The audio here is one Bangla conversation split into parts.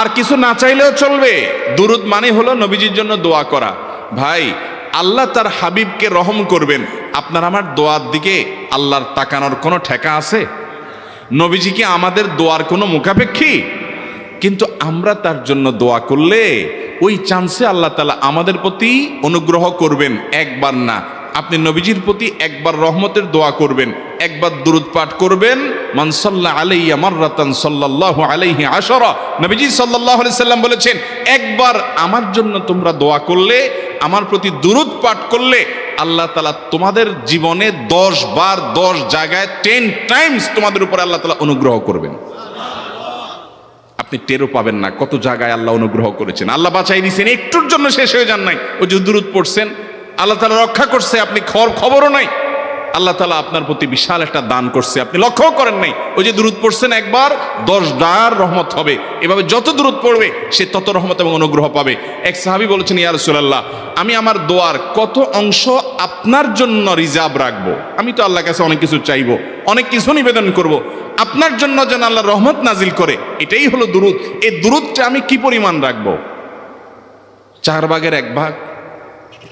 আর কিছু না চাইলেও চলবে। দুরুদ মানে হলো নবীজির জন্য দোয়া করা। ভাই, আল্লাহ তার হাবিবকে রহম করবেন। আপনার আমার দোয়ার দিকে আল্লাহর তাকানোর কোনো ঠেকা আছে? নবীজি কি আমাদের দোয়ার কোনো মুখাপেক্ষী? কিন্তু আমরা তার জন্য দোয়া করলে ওই চান্সে আল্লাহ তালা আমাদের প্রতি অনুগ্রহ করবেন। একবার না আপনি নবীজির প্রতি একবার রহমতের দোয়া করবেন, একবার দুরুদ পাঠ করবেন মানসাল্লাহ আলাইয়া মাররাতান সাল্লাল্লাহু আলাইহি আশরা। নবীজি সাল্লাল্লাহু আলাইহি সাল্লাম বলেছেন, একবার আমার জন্য তোমরা দোয়া করলে, আমার প্রতি দুরুদ পাঠ করলে, আল্লাহ তালা তোমাদের জীবনে দশ বার দশ জায়গায় টেন টাইমস তোমাদের উপরে আল্লাহ তালা অনুগ্রহ করবেন। আপনি টেরও পাবেন না কত জায়গায় আল্লাহ অনুগ্রহ করেছেন। আল্লাহ বাঁচাই দিয়েছেন একটুর জন্য শেষ হয়ে যান নাই। ওই যে দুরুদ পড়ছেন আল্লাহ তালা রক্ষা করছে, আপনি খবর, খবরও নাই। আল্লাহ তালা আপনার প্রতি বিশাল একটা দান করছে, আপনি লক্ষ্যও করেন নাই। ওই যে দূরত পড়ছেন একবার, দশ ডার রহমত হবে। এভাবে যত দূরত পড়বে, সে তত রহমত এবং অনুগ্রহ পাবে। এক সাহাবি বলেছেন, ইয়া রসুলাল্লাহ, আমি আমার দোয়ার কত অংশ আপনার জন্য রিজার্ভ রাখব? আমি তো আল্লাহর কাছে অনেক কিছু চাইব, অনেক কিছু নিবেদন করব। আপনার জন্য যেন আল্লাহ রহমত নাজিল করে, এটাই হলো দুরুদ। এই দুরুদটা আমি কি পরিমাণ রাখব? চার ভাগের এক ভাগ।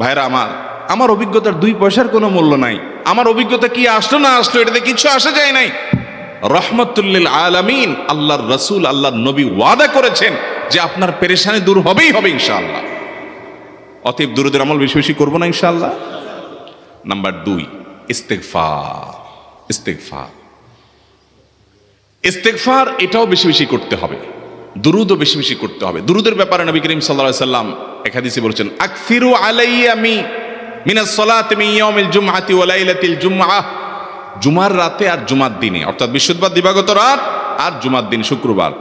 ভাইরা আমার আমার অভিজ্ঞতার দুই পয়সার কোনো মূল্য নাই। আমার অভিজ্ঞতা কি আসলো না আসলো, এটাতে কিছু আসা যায় নাই। রহমতুল্লিল আলামিন, আল্লাহর রসুল, আল্লাহর নবী ওয়াদা করেছেন যে আপনার পেরেশানি দূর হবেই হবে ইনশাআল্লাহ। অতএব দুরুদের আমল বেশি বেশি করব না ইনশাআল্লাহ। নাম্বার দুই ইস্তেকফার ইস্তেকফার ইস্তেকফার এটাও বেশি বেশি করতে হবে। দুরুদও বেশি বেশি করতে হবে। দুরুদের ব্যাপারে নবী করিম আলাইহি সাল্লাম এক হাদিসে বলেছেন আকসিরু আলাইয়া মি মিনাস সালাতি ইয়াউমিল জুমআতি ওয়া লাইলাতিল জুমআহ জুমার রাতে আর জুমার দিনে, অর্থাৎ বৃহস্পতিবার দিবাগত রাত আর জুমার দিন শুক্রবার।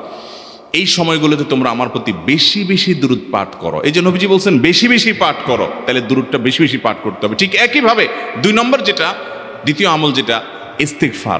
এই সময়গুলোতে তোমরা আমার প্রতি বেশি বেশি দূরত পাঠ করো। এই যে নবীজি বলছেন, বেশি বেশি পাঠ করো। তাহলে দূরতটা বেশি বেশি পাঠ করতে হবে। ঠিক একইভাবে দুই নম্বর যেটা, দ্বিতীয় আমল যেটা ইস্তেকফার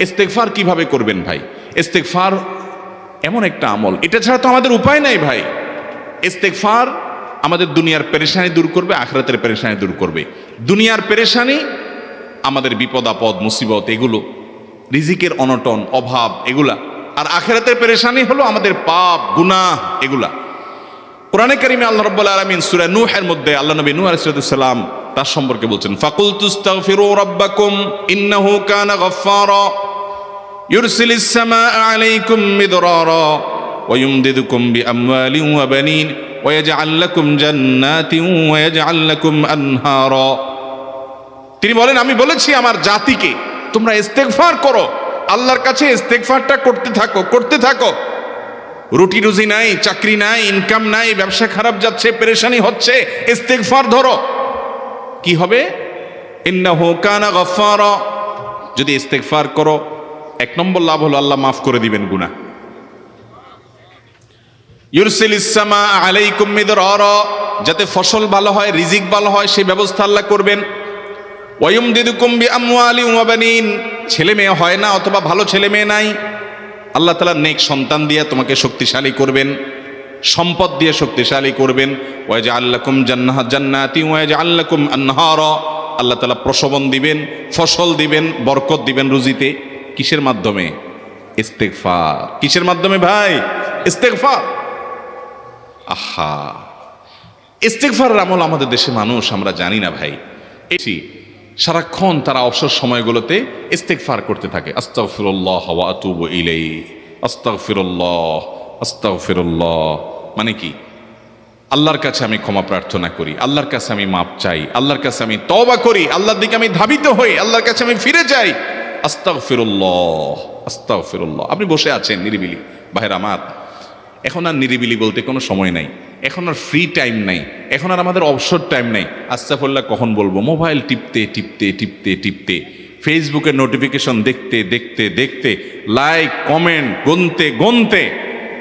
ইস্তেকফার কীভাবে করবেন ভাই? ইস্তেকফার এমন একটা আমল। এটা ছাড়া তো আমাদের উপায় নাই ভাই। ইস্তেকফার আমাদের দুনিয়ার পেরেশানি দূর করবে, আখরাতের পেরেশানি দূর করবে। দুনিয়ার পেরেশানি আমাদের বিপদ, আপদ, মুসিবত, এগুলো, রিজিকের অনটন, অভাব, এগুলা। আর আখেরাতের পেরেশানি হলো আমাদের পাপ, গুনাহ, এগুলা। কোরআনে কারিমে আল্লাহ রাব্বুল আলামিন সূরা নূহের মধ্যে আল্লাহ নবী নূহ আলাইহিস সালাম তার সম্পর্কে বলছেন ফাকুল তুস্তাগফিরু রাব্বাকুম ইন্নাহু কানা গাফফারা ইউরসিলিস সামাআ আলাইকুম মিদরারা ويمددكم بأموال وبنين ويجعل لكم جنات ويجعل لكم أنهارا তিনি বলেন আমি বলেছি আমার জাতিকে তোমরা ইস্তেগফার করো আল্লাহর কাছে ইস্তেগফারটা করতে থাকো করতে থাকো রুটি রুজি নাই চাকরি নাই ইনকাম নাই ব্যবসা খারাপ যাচ্ছে পেরেশানি হচ্ছে ইস্তেগফার ধরো কি হবে? যদি ইস্তেগফার করো, এক নম্বর লাভ হলো আল্লাহ মাফ করে দিবেন গুনাহ। ইউরসিলিস সামা আলাইকুম মিদরারা। যাতে ফসল ভালো হয়, রিজিক ভালো হয় সেই ব্যবস্থা আল্লাহ করবেন। ওয়ুম দিদুকুম বি আমওয়ালি ওয়া ছেলে মেয়ে হয় না অথবা ভালো ছেলে মেয়ে নাই। আল্লাহ তালা নেক সন্তান দিয়ে তোমাকে শক্তিশালী করবেন। সম্পদ দিয়ে শক্তিশালী করবেন। ওয়াজ আল্লাকুম জান্নাহ জান্নাতি ওয়াজ আল্লাকুম আনহার। আল্লাহ তালা প্রসবন দিবেন, ফসল দিবেন, বরকত দিবেন রুজিতে। কিসের মাধ্যমে? ইস্তেগফার। কিসের মাধ্যমে ভাই? ইস্তেগফার। আহা। ইস্তেগফারের আমল আমাদের দেশে মানুষ, আমরা জানি না ভাই। এটি সারাক্ষণ তারা অবসর সময়গুলোতে ইস্তেগফার করতে থাকে। আস্তাগফিরুল্লাহ ওয়া আতুবু ইলাই আস্তাগফিরুল্লাহ আস্তাগফিরুল্লাহ। মানে কি? আল্লাহর কাছে আমি ক্ষমা প্রার্থনা করি, আল্লাহর কাছে আমি মাপ চাই, আল্লাহর কাছে আমি তওবা করি, আল্লাহর দিকে আমি ধাবিত হই, আল্লাহর কাছে আমি ফিরে যাই। আস্তাগফিরুল্লাহ আস্তাগফিরুল্লাহ। আপনি বসে আছেন নিরিবিলি। বাহের আমার, এখন আর নিরিবিলি বলতে কোনো সময় নাই। এখন আর ফ্রি টাইম নাই। এখন আর আমাদের অবসর টাইম নাই। আস্তাফল্লাহ কখন বলব? মোবাইল টিপতে টিপতে টিপতে টিপতে। ফেসবুকের নোটিফিকেশন দেখতে দেখতে দেখতে। লাইক কমেন্ট গুনতে গুনতে।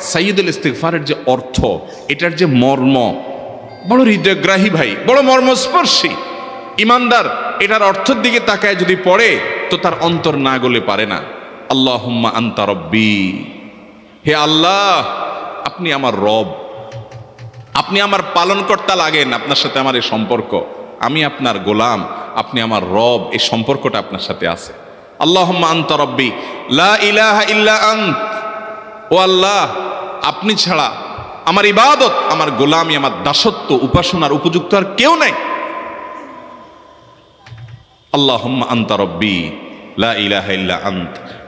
সাইয়দুল ইস্তেকফারের যে অর্থ, এটার যে মর্ম, বড় হৃদয়গ্রাহী ভাই, বড় মর্মস্পর্শী, ইমানদার, এটার অর্থের দিকে তাকায় যদি পড়ে, তো তার অন্তর না গলে পারে না। আল্লাহ আন্তা রব্বি। হে আল্লাহ, আপনি আমার রব। আপনি আমার পালনকর্তা লাগেন আপনার সাথে আমার এই সম্পর্ক। আমি আপনার গোলাম, আপনি আমার রব, এই সম্পর্কটা আপনার সাথে আছে। আল্লাহ আন্ত রব্বি। লা ইলাহা ইল্লা আন্ত। ও আল্লাহ আপনি ছাড়া আমার ইবাদত, আমার গোলামি, আমার দাসত্ব, উপাসনার উপযুক্ত আর কেউ নাই। আল্লাহ আন্ত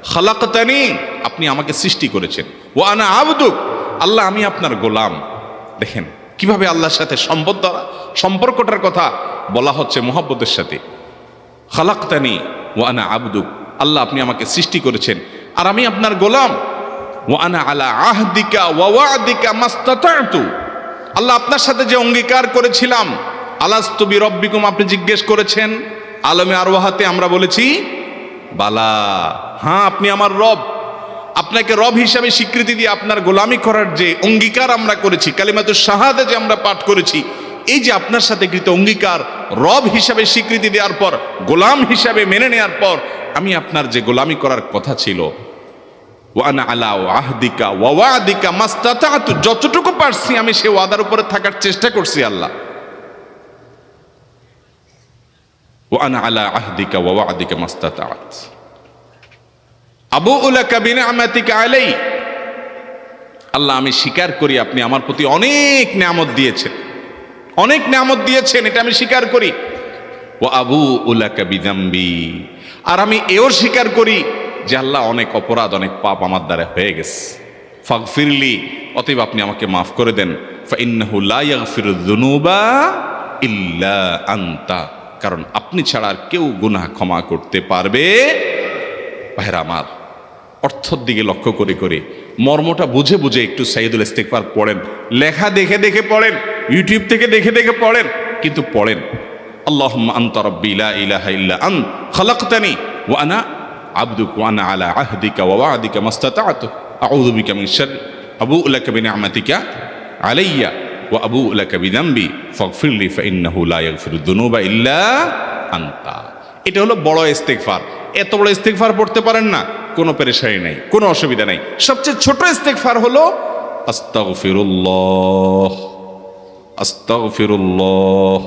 খালাকতানি, আপনি আমাকে সৃষ্টি করেছেন। ও আনা আবদুক আল্লাহ আমি আপনার গোলাম। দেখেন, কীভাবে আল্লাহর সাথে সম্পদ সম্পর্কটার কথা বলা হচ্ছে মোহাব্বতের সাথে। খালাক্তানি ওয়ানা আবদুক আল্লাহ আপনি আমাকে সৃষ্টি করেছেন। আর আমি আপনার গোলাম। ওয়ানা আলা আহদিকা ওয়াদিকা মাস্তাতু আল্লাহ আপনার সাথে যে অঙ্গীকার করেছিলাম আলাস্তবি রব্বিকুম আপনি জিজ্ঞেস করেছেন, আলমে আরওয়াহাতে আমরা বলেছি, বালা হ্যাঁ আপনি আমার রব। আপনাকে রব হিসাবে স্বীকৃতি দিয়ে আপনার গোলামি করার যে অঙ্গীকার আমরা করেছি কালিমাতুর শাহাদা যে আমরা পাঠ করেছি, এই যে আপনার সাথে কৃত অঙ্গীকার, রব হিসাবে স্বীকৃতি দেওয়ার পর, গোলাম হিসাবে মেনে নেওয়ার পর, আমি আপনার যে গোলামি করার কথা ছিল যতটুকু পারছি আমি সে ওয়াদার উপরে থাকার চেষ্টা করছি আল্লাহ। আলা আবু আলাই আল্লাহ, আমি স্বীকার করি আপনি আমার প্রতি অনেক নিয়ামত দিয়েছেন। অনেক নিয়ামত দিয়েছেন, এটা আমি স্বীকার করি। ও আবু উলাকা বিদাম্বি আর আমি এও স্বীকার করি যে আল্লাহ অনেক অপরাধ, অনেক পাপ আমার দ্বারা হয়ে গেছে। ফাগ ফিরলি অতএব আপনি আমাকে মাফ করে দেন। ইল্লা আনতা। কারণ আপনি ছাড়া আর কেউ গুনাহ ক্ষমা করতে পারবে। ভাইরা আমার, অর্থর দিকে লক্ষ্য করে করে মর্মটা বুঝে বুঝে একটু সাইদুল ইস্তেকবার পড়েন। লেখা দেখে দেখে পড়েন। ইউটিউব থেকে দেখে দেখে পড়েন। কিন্তু পড়েন। আল্লাহ আন্ত রব্বি লা ইলাহা ইল্লা আন, খালাকতানি, ওয়া ওয়া আনা আলা আহদিকা ওয়া ওয়াদিকা মাস্তাতাতু। আউযু বিকা মিন শার আবু লাকা বিনিআমাতিকা আলাইয়া ওয়া আবু লাকা বিযামবি ফাগফিরলি ফাইন্নাহু লা ইয়াগফিরু যুনুবা ইল্লা আনতা। এটা হলো বড় ইস্তেকফার এত বড় ইস্তেকফার পড়তে পারেন না। কোনো পেরেশানি নাই, কোনো অসুবিধা নাই। সবচেয়ে ছোট ইস্তেকফার হলো আস্তাগফিরুল্লাহ। আস্তাগফিরুল্লাহ।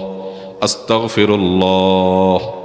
আস্তাগফিরুল্লাহ।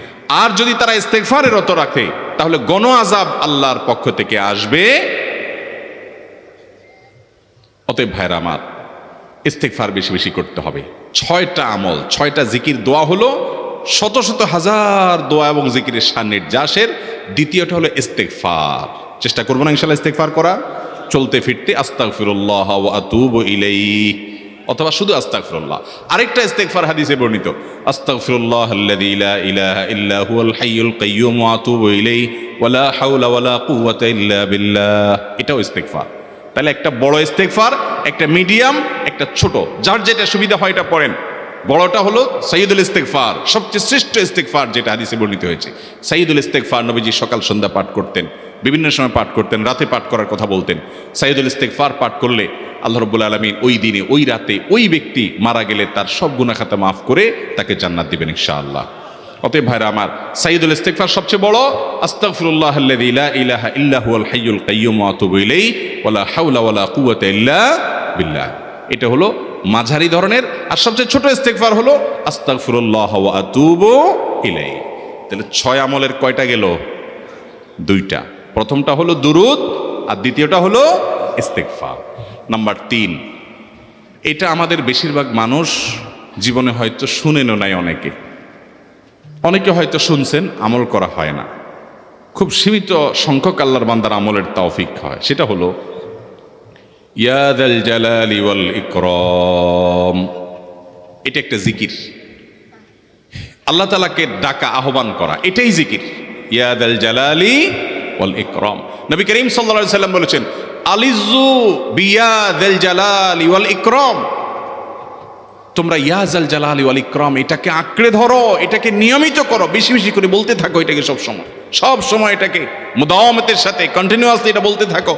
আর যদি তারা ইস্তেকফারে রত রাখে, তাহলে গণ আজাব আল্লাহর পক্ষ থেকে আসবে। অতএব ভাইরা আমার ইস্তেকফার বেশি বেশি করতে হবে। ছয়টা আমল, ছয়টা জিকির দোয়া হলো, শত শত হাজার দোয়া এবং জিকিরের সান্নির্যাসের দ্বিতীয়টা হলো ইস্তেকফার চেষ্টা করব না ইনশাল্লাহ ইস্তেকফার করা। চলতে ফিরতে, আস্তাগফিরুল্লাহ ওয়া আতুবু অথবা শুধু আস্তাকফিরুল্লাহ আরেকটা ইস্তেগফার হাদিসে বর্ণিত, আস্তাগফিরুল্লাহ আল্লাযী লা ইলাহা ইল্লা হুয়াল হাইয়ুল কাইয়্যুম ওয়া আতুবু ইলাইহি ওয়া লা হাওলা ওয়া লা কুওয়াতা ইল্লা বিল্লাহ। এটাও ইস্তেগফার। তাহলে একটা বড় ইস্তেগফার, একটা মিডিয়াম, একটা ছোট। যার যেটা সুবিধা হয় এটা পড়েন। বড়টা হলো সাইয়দুল ইস্তেগফার, সবচেয়ে শ্রেষ্ঠ ইস্তেগফার যেটা হাদিসে বর্ণিত হয়েছে। সাইয়দুল ইস্তেগফার নবীজি সকাল সন্ধ্যা পাঠ করতেন, বিভিন্ন সময় পাঠ করতেন, রাতে পাঠ করার কথা বলতেন। সাইয়দুল ইস্তেগফার পাঠ করলে আল্লাহ রব্বুল আলমিন ওই দিনে, ওই রাতে ওই ব্যক্তি মারা গেলে তার সব গুণাখাতা মাফ করে তাকে জান্নাত দিবেন ইনশাআল্লাহ। অতএব ভাইরা আমার সাইয়দুল ইস্তেগফার সবচেয়ে বড়, আস্তাগফিরুল্লাহ আল্লাযী ইলাহা ইল্লা হুয়াল হাইয়ুল কাইয়্যুম ওয়া আতুবু ইলাইহি ওয়ালা হাওলা ওয়ালা কুওয়াতা ইল্লা বিল্লাহ। এটা হলো মাঝারি ধরনের, আর সবচেয়ে ছোট ইস্তেকফার হলো আস্তাগফিরুল্লাহ ওয়া আতুবু ইলাইহি। তাহলে ছয় আমলের কয়টা গেল? দুইটা। প্রথমটা হলো দুরুদ, আর দ্বিতীয়টা হলো ইস্তেগফার। নাম্বার তিন, এটা আমাদের বেশিরভাগ মানুষ জীবনে হয়তো শুনেনও নাই অনেকে। অনেকে হয়তো শুনছেন, আমল করা হয় না। খুব সীমিত সংখ্যক আল্লাহর বান্দার আমলের তৌফিক হয়। সেটা হলো ইয়াদাল জালালি ওয়াল ইকরম। এটা একটা জিকির। আল্লাহ তালাকে ডাকা, আহ্বান করা, এটাই জিকির। ইয়াদাল জালালি ওয়াল ইকরম। নবী করিম সাল্লাল্লাহু সাল্লাম বলেছেন আলিজু বিয়াদাল জালালি ওয়াল ইকরম। তোমরা ইয়াজাল জালালি ওয়াল ইকরাম, এটাকে আঁকড়ে ধরো, এটাকে নিয়মিত করো, বেশি বেশি করে বলতে থাকো এটাকে সব সময় সব সময় এটাকে মুদাওয়ামতের সাথে কন্টিনিউয়াসলি এটা বলতে থাকো।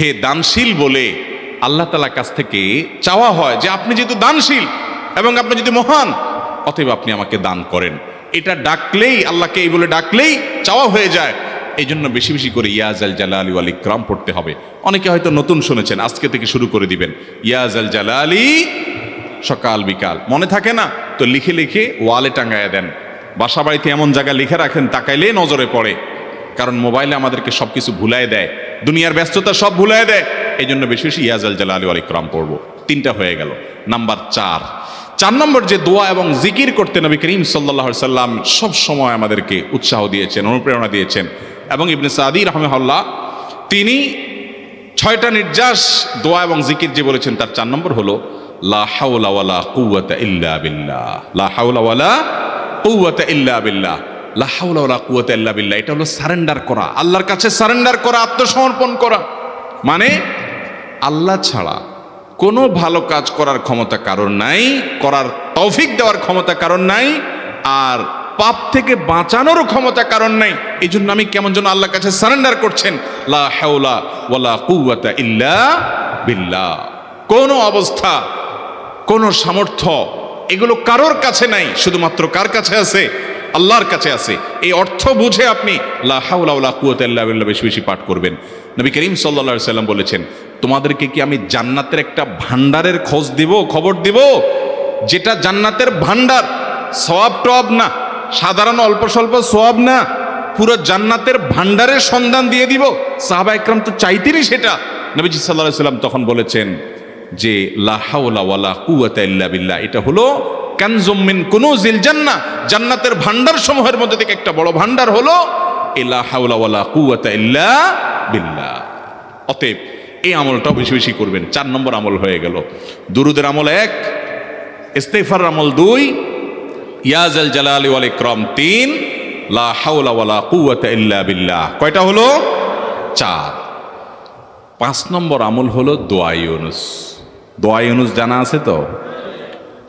হে দানশীল বলে আল্লাহ তালার কাছ থেকে চাওয়া হয় যে আপনি যেহেতু দানশীল এবং আপনি যদি মহান, অতএব আপনি আমাকে দান করেন। এটা ডাকলেই, আল্লাহকে এই বলে ডাকলেই চাওয়া হয়ে যায়। এই জন্য বেশি বেশি করে ইয়াজ আল জালালি ওয়াল ইকরাম পড়তে হবে। অনেকে হয়তো নতুন শুনেছেন, আজকে থেকে শুরু করে দিবেন। ইয়াজ আল জালালি, সকাল বিকাল। মনে থাকে না? তো লিখে লিখে ওয়ালে টাঙ্গায় দেন। বাসা বাড়িতে এমন জায়গায় লিখে রাখেন তাকাইলে নজরে পড়ে। কারণ মোবাইলে আমাদেরকে সব কিছু ভুলাই দেয়। দুনিয়ার ব্যস্ততা সব ভুলাই দেয়। এই জন্য বেশি বেশি ইয়াজাল জালালি আলী ক্রাম পড়ব। তিনটা হয়ে গেল। নাম্বার চার। চার নম্বর যে দোয়া এবং জিকির করতে নবী করিম সাল্লাহ সাল্লাম সব সময় আমাদেরকে উৎসাহ দিয়েছেন, অনুপ্রেরণা দিয়েছেন। এবং ইবনে সাদি রহমহল্লা তিনি ছয়টা নির্যাস দোয়া এবং জিকির যে বলেছেন, তার চার নম্বর হলো, লা হাওলা ওয়ালা কুওয়াতা ইল্লা বিল্লাহ। লা হাওলা ইল্লা বিল্লাহ। লা হাওলা ওয়ালা কুওয়াতা বিল্লাহ। এটা হলো সারেন্ডার করা। আল্লাহর কাছে সারেন্ডার করা, আত্মসমর্পণ করা। মানে আল্লাহ ছাড়া কোনো ভালো কাজ করার ক্ষমতা কারণ নাই, করার তৌফিক দেওয়ার ক্ষমতা কারণ নাই, আর পাপ থেকে বাঁচানোরও ক্ষমতা কারণ নাই। এই জন্য আমি কেমন যেন আল্লাহর কাছে সারেন্ডার করছেন, লা হাওলা ওয়ালা কোনো অবস্থা, কোনো সামর্থ্য এগুলো কারোর কাছে নাই, শুধুমাত্র কার কাছে আছে? আল্লাহর কাছে আছে। এই অর্থ বুঝে আপনি লা হাওলা ওয়ালা কুওয়াতা ইল্লা বিল্লাহ বেশি বেশি পাঠ করবেন। নবী করিম সাল্লাল্লাহু সাল্লাম বলেছেন, তোমাদেরকে কি আমি জান্নাতের একটা ভান্ডারের খোঁজ দিব, খবর দিব? যেটা জান্নাতের ভান্ডার সওয়াব টব না। সাধারণ অল্প স্বল্প সোয়াব না। পুরো জান্নাতের ভান্ডারের সন্ধান দিয়ে দিব। সাহাবা একরাম তো চাইতেনই সেটা। নবীজি সাল্লাহ সাল্লাম তখন বলেছেন যে লাহাউলা ওয়ালা কুয়াতা ইল্লা বিল্লাহ। এটা হলো কানজমিন কোনো জিল জান্না জান্নাতের ভান্ডার সমূহের মধ্যে থেকে একটা বড় ভান্ডার হলো ইল্লা বিল্লাহ। অতএব এই আমলটাও বেশি বেশি করবেন, চার নম্বর আমল হয়ে গেল। দুরুদের আমল এক ইস্তেফার আমল দুই ইয়াজাল জালালি ওয়াল ইকরাম তিন, লা হাওলা ওয়ালা ইল্লা বিল্লাহ। কয়টা হলো? চার। পাঁচ নম্বর আমল হলো দোয়া ইউনুস। দোয়া ইউনুস জানা আছে তো?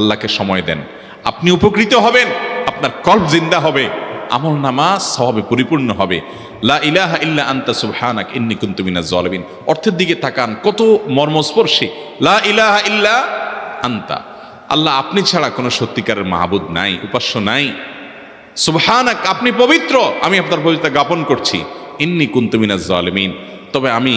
আল্লাহকে সময় দেন। আপনি উপকৃত হবেন, আপনার কল্প জিন্দা হবে, আমল নামা সবে পরিপূর্ণ হবে। লা ইলাহা ইল্লা আন্তা সুবহানাক, ইন্নী কুনতু মিনাজ জালিমিন। অর্থের দিকে তাকান, কত মর্মস্পর্শী। লা ইলাহা ইল্লা আন্তা। আল্লাহ আপনি ছাড়া কোনো সত্যিকারের মাহবুদ নাই, উপাস্য নাই। সুবহানাক, আপনি পবিত্র, আমি আপনার পবিত্রতা জ্ঞাপন করছি। ইন্নি কুন্তুমিনাজ জালিমিন। তবে আমি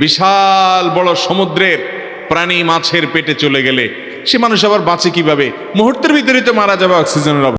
বিশাল বড় সমুদ্রের প্রাণী মাছের পেটে চলে গেলে সে মানুষ আবার বাঁচে কীভাবে মুহূর্তের ভিতরে তো মারা যাবে অক্সিজেনের।